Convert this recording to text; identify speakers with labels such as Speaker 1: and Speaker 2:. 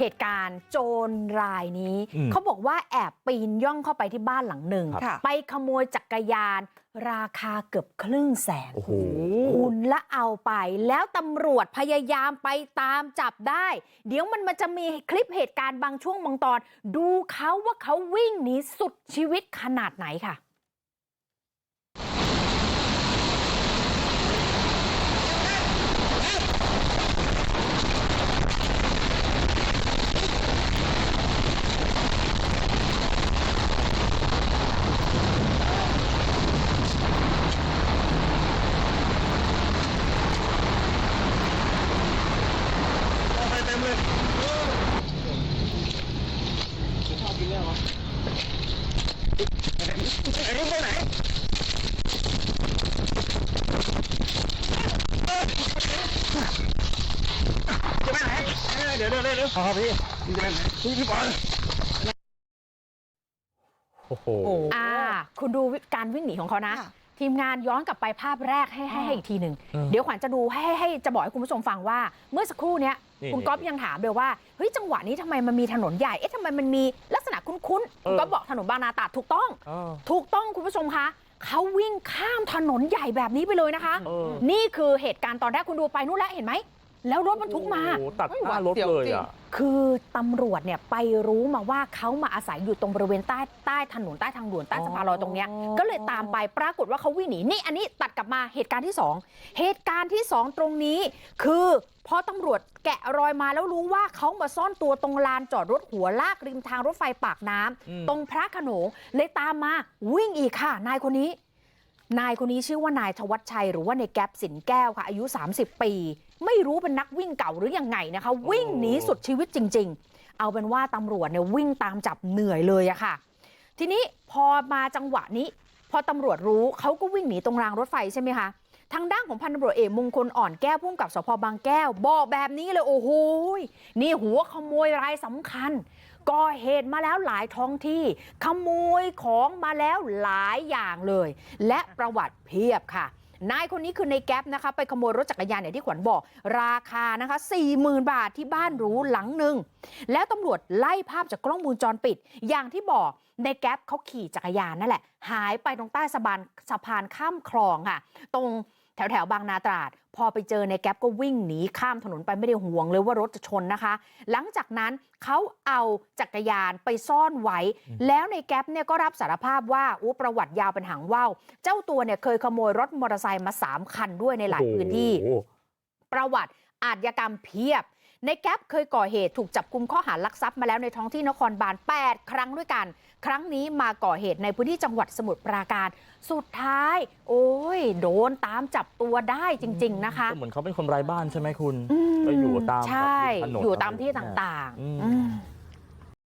Speaker 1: เหตุการณ์โจรรายนี้
Speaker 2: อืม
Speaker 1: เขาบอกว่าแอบปีนย่องเข้าไปที่บ้านหลังหนึ่ง
Speaker 2: ครับ
Speaker 3: ค่ะ
Speaker 1: ไปขโมยจักรยาน ราคาเกือบครึ่งแสน
Speaker 2: โอ้โห
Speaker 1: คุณและเอาไป แล้วตำรวจพยายามไปตามจับได้ เดี๋ยวมันมันจะมีคลิปเหตุการณ์บางช่วงบางตอน ดูเขาว่าเขาวิ่งหนีสุดชีวิตขนาดไหนค่ะ
Speaker 4: เลยชอบกินเรื่องวะไอ้นี่ไปไหนจะไปไหนเดี๋ยวเดี๋ยวเดี๋ยวอ๋อพี่พี่จะไปไหนพี่พี่บอล
Speaker 2: โอ้โห
Speaker 3: อ่า
Speaker 1: คุณดูการวิ่งหนีของเขานะ ทีมงานย้อนกลับไปภาพแรกให้ให้ให้อีกทีหนึ่ง
Speaker 2: อืม
Speaker 1: เดี๋ยวขวัญจะดูให้ให้จะบอกให้คุณผู้ชมฟังว่า เมื่อสักครู่เนี้ย
Speaker 2: นี่
Speaker 1: คุณ
Speaker 2: นี่
Speaker 1: ก๊อฟยังถามเลยว่าเฮ้ยจังหวะนี้ทำไมมันมีถนนใหญ่เอ๊ะทำไมมันมีลักษณะคุ้นๆ
Speaker 2: เอ
Speaker 1: คุณ
Speaker 2: อ
Speaker 1: ก๊อฟบอกถนนบางนาตราดถูกต้อง
Speaker 2: เออ
Speaker 1: ถูกต้องคุณผู้ชมคะเขาวิ่งข้ามถนนใหญ่แบบนี้ไปเลยนะคะ
Speaker 2: เออ
Speaker 1: นี่คือเหตุการณ์ตอนแรกคุณดูไปนู่นแล้วเห็นไหม แล้วรถบรรทุกมา
Speaker 2: โอ้โหตัด
Speaker 3: เฮ้ย
Speaker 2: หน้ารถ
Speaker 3: หวาดเสียว
Speaker 2: เลย
Speaker 3: จริง
Speaker 2: อะ
Speaker 1: คือตำรวจเนี่ยไปรู้มาว่าเขามาอาศัยอยู่ตรงบริเวณใต้ใต้ถนนใต้ทางด่วนใต้สะพานลอยตรงเนี้ย
Speaker 3: อ๋อ
Speaker 1: ก็เลยตามไปปรากฏว่าเขาวิ่งหนีนี่อันนี้ตัดกลับมาเหตุการณ์ที่สองเหตุการณ์ที่สองตรงนี้ คือพอตำรวจแกะรอยมาแล้วรู้ว่าเขามาซ่อนตัวตรงลานจอดรถหัวลากริมทางรถไฟปากน้ำ
Speaker 2: อืม
Speaker 1: ตรงพระโขนงเลยตามมาวิ่งอีกค่ะ นายคนนี้ นายคนนี้ชื่อว่านายธวัชชัยหรือว่าในแก๊ปสินแก้วค่ะอายุ 30 ปี ไม่รู้เป็นนักวิ่งเก่าหรือยังไงนะคะ วิ่งหนีสุดชีวิตจริง ๆ เอาเป็นว่าตำรวจเนี่ยวิ่งตามจับเหนื่อยเลยอะค่ะ ทีนี้พอมาจังหวะนี้ พอตำรวจรู้เขาก็วิ่งหนีตรงรางรถไฟใช่ไหมคะ ทางด้านของพันตำรวจเอกมงคลอ่อนแก้วพุ่มกับสพบางแก้วบอกแบบนี้เลยโอ้โหนี่หัวขโมยรายสำคัญก่อเหตุมาแล้วหลายท้องที่ ขโมยของมาแล้วหลายอย่างเลย และประวัติเพียบค่ะนายคนนี้คือในแก๊ปนะคะไปขโมยรถจักรยานอย่างที่ขวัญบอก ราคานะคะ40,000 บาทที่บ้านหรูหลังหนึ่งแล้วตำรวจไล่ภาพจากกล้องวงจรปิด อย่างที่บอกในแก๊ปเขาขี่จักรยานนั่นแหละ หายไปตรงใต้สะพานสะพานข้ามคลองค่ะ ตรง แถวแถวๆบางนาตราดพอไปเจอในแก๊ปก็วิ่งหนีข้ามถนนไปไม่ได้ห่วงเลยว่ารถจะชนนะคะ หลังจากนั้นเขาเอาจักรยานไปซ่อนไว้ แล้วในแก๊ปเนี่ยก็รับสารภาพว่าอู้ประวัติยาวเป็นหางว่าวเจ้าตัวเนี่ยเคยขโมยรถมอเตอร์ไซค์มาสามคันด้วยในหลายพื้นที่
Speaker 2: โอ้โห
Speaker 1: ประวัติอาชญากรรมเพียบ ในแก๊ปเคยก่อเหตุถูกจับกุมข้อหารักทรัพย์มาแล้วในท้องที่นครบาล8ครั้งด้วยกัน ครั้งนี้มาก่อเหตุในพื้นที่จังหวัดสมุทรปราการ สุดท้าย โอ้ย โดนตามจับตัวได้จริง ๆ นะคะ
Speaker 2: ก็เหมือนเขาเป็นคนไร้บ้านใช่ไหมคุณ
Speaker 1: อืม
Speaker 2: ไปอยู่ตาม
Speaker 1: ใช่
Speaker 2: ถนน
Speaker 1: อยู่ตามที่
Speaker 2: อะไรอย่างเงี้ย
Speaker 1: ต่าง
Speaker 2: อืม
Speaker 1: ๆอืม